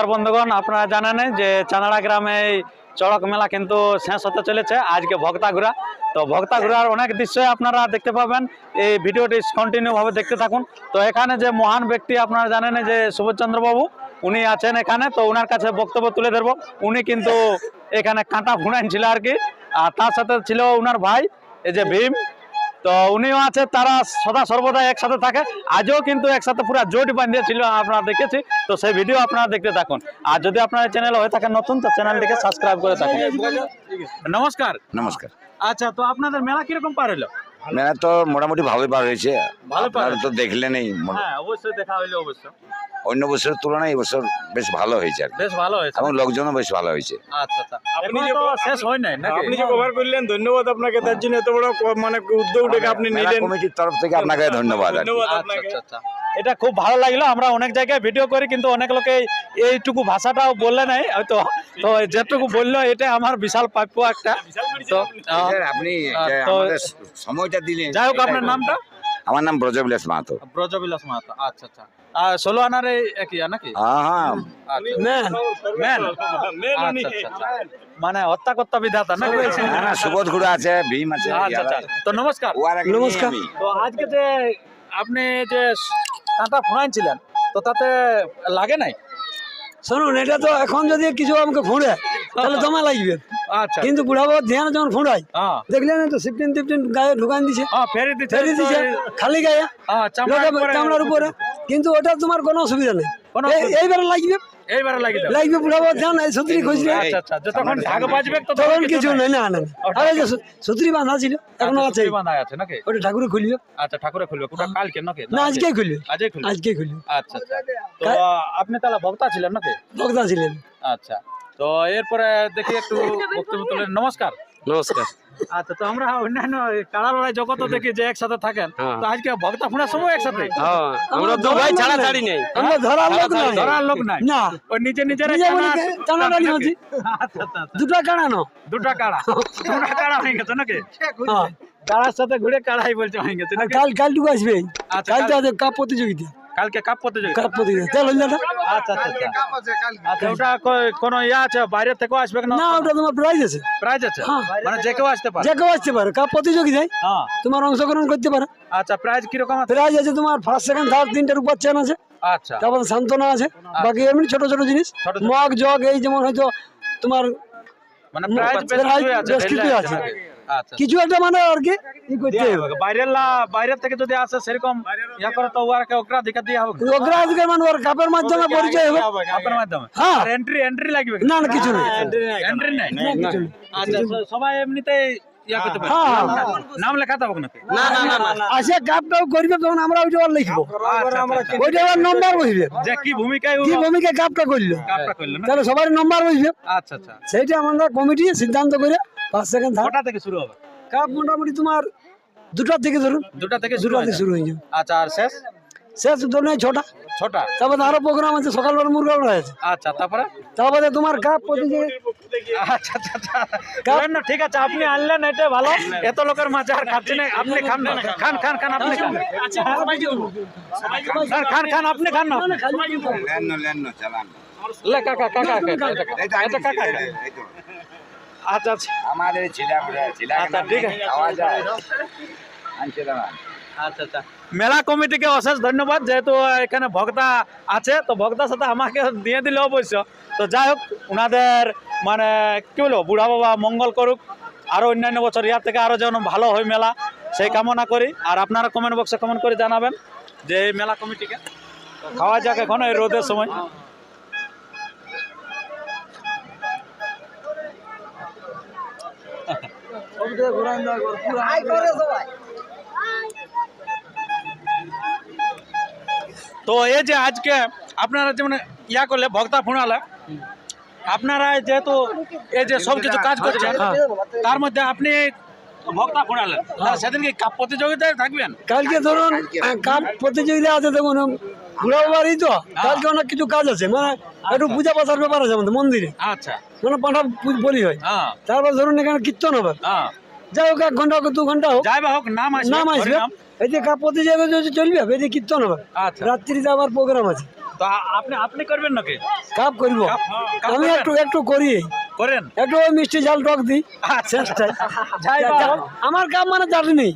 নমস্কার বন্ধুগণ, আপনারা জানেন যে চানাড়া গ্রামে এই চড়ক মেলা কিন্তু শেষ হতে চলেছে, আজকে ভক্তা ভক্তাঘুরা তো ভক্তাঘুরার অনেক দৃশ্যই আপনারা দেখতে পাবেন, এই ভিডিওটি কন্টিনিউ ভাবে দেখতে থাকুন। তো এখানে যে মহান ব্যক্তি আপনারা জানেন যে সুভাষচন্দ্র বাবু উনি আছেন এখানে, তো ওনার কাছে বক্তব্য তুলে ধরবো। উনি কিন্তু এখানে কাঁটা ফুঁড়ান ছিল আর কি, আর তার সাথে ছিল ওনার ভাই, এই যে ভীম। তো উনিও আছে তারা সদা সর্বদা একসাথে থাকে। আজও কিন্তু একসাথে পুরো জোট বাঁধিয়ে ছিল আপনারা দেখেছি। তো সেই ভিডিও আপনারা দেখতে থাকুন। আর যদি আপনার চ্যানেল হয়ে থাকে নতুন তো চ্যানেলটিকে সাবস্ক্রাইব করে থাকুন। নমস্কার। নমস্কার। আচ্ছা তো আপনাদের মেলা কীরকম পার হলো? মেলা তো মোটামুটি ভালোই পার হয়েছে। আপনারা তো দেখলেনই নেই হ্যাঁ অবশ্যই দেখা হইল অবশ্য অন্য বছরের তুলনায় এবছর বেশ ভালো হয়েছে আর কি। বেশ ভালো হয়েছে। এবং লোকজনও বেশ ভালো হয়েছে। আচ্ছা আচ্ছা। আপনি তো শেষ হয় নাই নাকি? আপনি যে কভার করলেন ধন্যবাদ আপনাকে তার জন্য এত বড় ক- মানে উদ্যোগটাকে আপনি মেলা নিলেন। কমিটির তরফ থেকে আপনাকে ধন্যবাদ আর কি। ধন্যবাদ আচ্ছা আপনাকে। আচ্ছা আচ্ছা। এটা খুব ভালো লাগল। আমরা অনেক জায়গায় ভিডিও করি কিন্তু অনেক লোকে এইটুকু ভাষাটাও বললে নাই হয়তো। তো যেটুকু বলল এটা আমার বিশাল প্রাপ্য একটা। তো আপনি সময়টা দিলেন। যাই হোক আপনার নামটা? আমার নাম ব্রজবিলাস মাহাতো। ব্রজবিলাস মাহাতো আচ্ছা আচ্ছা। আর ষোলো আনার একই নাকি? হ্যাঁ হ্যাঁ। আচ্ছা। আচ্ছা। আচ্ছা। মানে হত্যাকর্তা বিধাতা না না সুবোধ ঘুরে আছে ভীম আছে আচ্ছা আচ্ছা তো নমস্কার। ও আর এক নিয়ে নমস্কার। তো আজকে যে আপনি যে কাঁটা ফুঁড়াইছিলেন তো তাতে লাগে নাই? শুনুন এটা তো এখন যদি কিছু আমাকে ফুঁড়ে তাহলে জমা লাগবে। আচ্ছা। কিন্তু বুড়া বাবা ধ্যান যখন ফুঁড়াই হ্যাঁ। দেখলেন তো সিফটিন টিফটিন গায়ে ঢুকান দিছে? হ্যাঁ ফেরি দিচ্ছে দিছে খালি গায়ে। হ্যাঁ চামড়ার উপরে। কিন্তু ওটা তোমার কোনো অসুবিধা নেই। এইবারে লাগবে। এইবারে লাগি দাও লাগবে বুড়া বাবা ধ্যান এই সত্যি খুঁজলে আচ্ছা আচ্ছা যতক্ষণ ঢাক বাজবে তখন কিছু নেই। না না না। যে সু- বাঁধা ছিল এখনও আছে। বাঁধা আছে নাকি? ওটা ঠাকুরে খুলবে। আচ্ছা ঠাকুরে খুলবে। কোটা কালকে নাকি? না আজকে খুলবে। আজকে খুলবে? আজকে খুলবে। আচ্ছা আচ্ছা। তো আপনি তাহলে ভক্তা ছিলেন নাকি? ভক্তা ছিলেন। আচ্ছা। তো এরপরে দেখি একটু বক্তব্য তুলেন নমস্কার। নমস্কার। আচ্ছা তো আমরা অন্যান্য কাড়া লড়াই দেখি যে একসাথে থাকেন। তো আজকে ভক্তা ফোনার সময় একসাথে? হ্যাঁ আমরা তো ভাই ছাড়া ছাড়ি নেই। আমরা ধরার লোক নাই। ধরার লোক নাই। না। ওই নিজে নিজে হচ্ছে আচ্ছা আচ্ছা আচ্ছা। দুটো কাড়ানো দুটা কাড়া দুটা কাড়া হয়ে গেছে নাকি? হ্যাঁ। কাড়ার সাথে ঘুরে কাড়াই বলছে হয়ে গেছে নাকি? কাল কালটুকু আসবে। আচ্ছা, কাল তো কাপ প্রতিযোগিতা। কালকে কাপ প্রতিযোগিতা। কাপ প্রতিযোগিতা। চল না। আচ্ছা আচ্ছা আচ্ছা। ওটা কোনো ইয়া আছে? বাইরে থেকেও আসবে না? না ওটা তোমার প্রাইজ আছে। প্রাইজ আছে? হ্যাঁ। মানে যে কেউ আসতে পারে। যে কেউ আসতে পারে কাপ প্রতিযোগিতায় হ্যাঁ। তোমার অংশগ্রহণ করতে পারে। আচ্ছা প্রাইজ কীরকম আছে? প্রাইজ আছে তোমার ফার্স্ট সেকেন্ড থার্ড তিনটার উপর চেন আছে। আচ্ছা। তারপরে সান্ত্বনা আছে। বাকি এমনি ছোট ছোট জিনিস। মগ জগ এই যেমন হয়তো তোমার মানে প্রাইজ বেশ কিছুই আছে। আচ্ছা কিছু একটা মানে আর কি ই করতে হবে। বাইরের থেকে যদি আসে সেরকম ইয়া করে তো ওয়ারকে অগ্রাধিকার দিয়ে হবে। অগ্রাধিকার মানে ওর কাপের মাধ্যমে পরিচয় হবে। আপনার মাধ্যমে। হ্যাঁ। এন্ট্রি এন্ট্রি লাগবে না না কিছু নেই এন্ট্রি নাই। আচ্ছা সবাই এমনিতেই ইয়া করতে পারে। হ্যাঁ। নাম লেখাতে হবে নাকি না না না না। আসে কাপটাও করবে তখন আমরা ওইটা আর লিখব। আচ্ছা, আচ্ছা, ওইটা আবার নম্বর বসবে। যে কি ভূমিকায় কি কাপটা করল? কাজটা করল না? তাহলে সবার নম্বর বসবে। আচ্ছা আচ্ছা। সেইটা আমরা কমিটি সিদ্ধান্ত করে পাঁচ সেকেন্ড কটা থেকে শুরু হবে কাপ মোটামুটি তোমার দুটার থেকে ধরুন দুটা থেকে শুরু দুটা থেকে শুরু হয়ে যাবে আচ্ছা আর শেষ শেষ ধরুন ছটা ছটা তারপরে আরও প্রোগ্রাম আছে সকালবেলা মুরগাল আছে আচ্ছা তারপরে তারপরে তোমার কাপ আচ্ছা আচ্ছা আচ্ছা না, ঠিক আছে আপনি আনলেন এটা ভালো এত লোকের মাঝে আর খাচ্ছি না আপনি খান না খান খান খান আপনি খান খান, খান খান আপনি খান না লেন লেন চালান। লে কাকা কাকা কাকা, এটা কাকা, আচ্ছা আচ্ছা। আমাদের ছিলা ছিলা আচ্ছা, ঠিক আছে। খাওয়া যায় আনছে দাঁড়ান। আচ্ছা আচ্ছা। মেলা কমিটিকে অশেষ ধন্যবাদ যেহেতু এখানে ভক্তা আছে তো ভক্তার সাথে আমাকে দিয়ে দিলে অবশ্য। তো যাই হোক ওনাদের মানে কি বলব বুড়া বাবা মঙ্গল করুক। আরও অন্যান্য বছর ইয়ার থেকে আরও যেন ভালো হয় মেলা সেই কামনা করি। আর আপনারা কমেন্ট বক্সে কমেন্ট করে জানাবেন যে এই মেলা কমিটিকে। খাওয়া যাক এখন এই রোদের সময়। তো এই যে আজকে আপনারা যেমন ইয়া করলে ভক্তা ফুঁড়ালে আপনারা যেহেতু এই যে সব কিছু কাজ করছেন তার মধ্যে আপনি ভক্তা ফুঁড়ালেন। তাহলে সেদিন কি কাপ প্রতিযোগিতায় থাকবেন? কালকে ধরুন কাপ প্রতিযোগিতা আছে দেখুন বাড়ি তো? কালকে অনেক কিছু কাজ আছে মানে একটু পূজা পাশার ব্যাপার আছে আমাদের মন্দিরে। আচ্ছা। মানে পাঠা বলি হয়। হ্যাঁ। তারপর ধরুন এখানে কীর্তন হবে। হ্যাঁ। যাই হোক এক ঘণ্টা হোক দু ঘণ্টা হোক। যাই হোক নাম আসবে নাম আসবে। এই যে প্রতিযোগিতা যদি চলবে এই যে কীর্তন হবে। রাত্রিতে আবার প্রোগ্রাম আছে। তো আপনি আপনি করবেন নাকি? কাপ করব। আমি একটু একটু করি। করেন। একটু ওই মিষ্টি ঝাল টক দিই। আচ্ছা। আমার কাপ মানে চাটনি।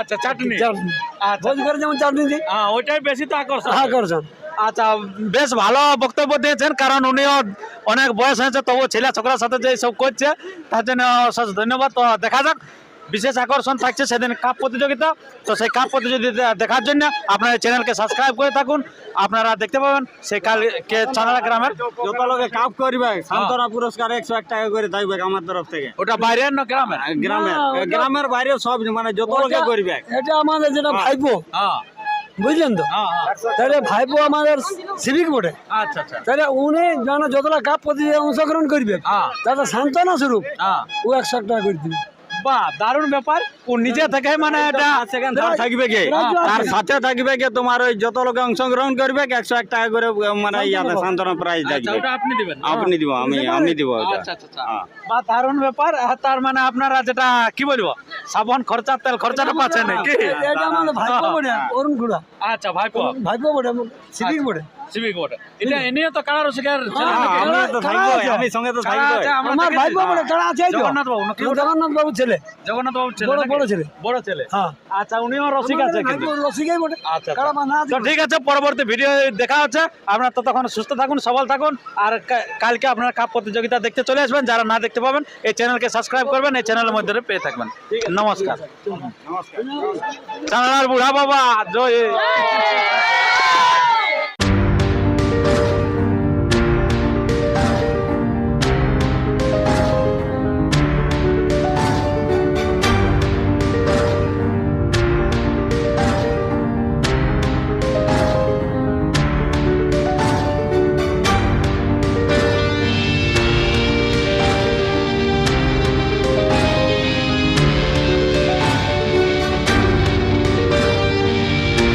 আচ্ছা চাটনি। চাটনি। আচ্ছা। ভোজ করে যেমন চাটনি দিই। হ্যাঁ ওইটাই বেশি তো আকর্ষণ। আকর্ষণ। আচ্ছা বেশ ভালো বক্তব্য দিয়েছেন কারণ উনিও অনেক বয়স হয়েছে তবু ছেলে ছোকরার সাথে যে সব করছে তার জন্য অশেষ ধন্যবাদ। তো দেখা যাক বিশেষ আকর্ষণ থাকছে সেদিন কাপ প্রতিযোগিতা। তো সেই কাপ প্রতিযোগিতা দেখার জন্য আপনার চ্যানেলকে সাবস্ক্রাইব করে থাকুন। আপনারা দেখতে পাবেন সেই কালকে চানাড়া গ্রামের যত লোকে কাপ করবে সান্তনা পুরস্কার একশো এক টাকা করে থাকবে আমার তরফ থেকে। ওটা বাইরে না গ্রামের? গ্রামের। গ্রামের বাইরে সব মানে যত লোকে করবে। এটা আমাদের যেটা ভাইপো হ্যাঁ। বুঝলেন তো? হ্যাঁ হ্যাঁ। তাহলে ভাইপো আমাদের সিভিক বোর্ডে আচ্ছা আচ্ছা। তাহলে উনি যেন যতটা কাপ প্রতিযোগিতায় অংশগ্রহণ করবে তাদের সান্ত্বনা স্বরূপ হ্যাঁ। ও একশো টাকা করে দিবে। বাহ দারুণ ব্যাপার। ও নিজে থেকে মানে এটা সেকেন্ড থাকবে কে? তার সাথে থাকবে কে? তোমার ওই যত লোকে অংশগ্রহণ করবে একশো এক টাকা করে মানে ইয়াতে সান্তনা প্রাইজ আচ্ছা থাকবে। ওটা আপনি দিবেন। আপনি দিব আমি আমি দিব আচ্ছা আচ্ছা হ্যাঁ। বা দারুণ ব্যাপার। আর তার মানে আপনারা যেটা কি বলব সাবান খরচা তেল খরচাটা পাচ্ছেন নাকি? এটা আমাদের ভাইপো বোর্ডে অরুণ খুড়া আচ্ছা ভাইপো। ভাইপো বোর্ডে সিভিক বোর্ডে সিভিক এটা তো কারা রসিকার হ্যাঁ? আমি সঙ্গে তো? আমরা আছে জগন্নাথ বাবু জগন্নাথ বাবু ছেলে। জগন্নাথ বাবু ছেলে বড় ছেলে। বড় ছেলে। হ্যাঁ। আচ্ছা উনিও রসিক আছে কিন্তু। রসিকাই বোর্ডে আচ্ছা আচ্ছা। তো ঠিক আছে পরবর্তী ভিডিও দেখা হচ্ছে। আপনারা ততক্ষণ সুস্থ থাকুন সবল থাকুন। আর কালকে আপনারা কাপ প্রতিযোগিতা দেখতে চলে আসবেন। যারা না দেখতে পাবেন এই চ্যানেলকে সাবস্ক্রাইব করবেন এই চ্যানেলের মধ্যে পেয়ে থাকবেন। নমস্কার। চানার বুড়া বাবা জয়।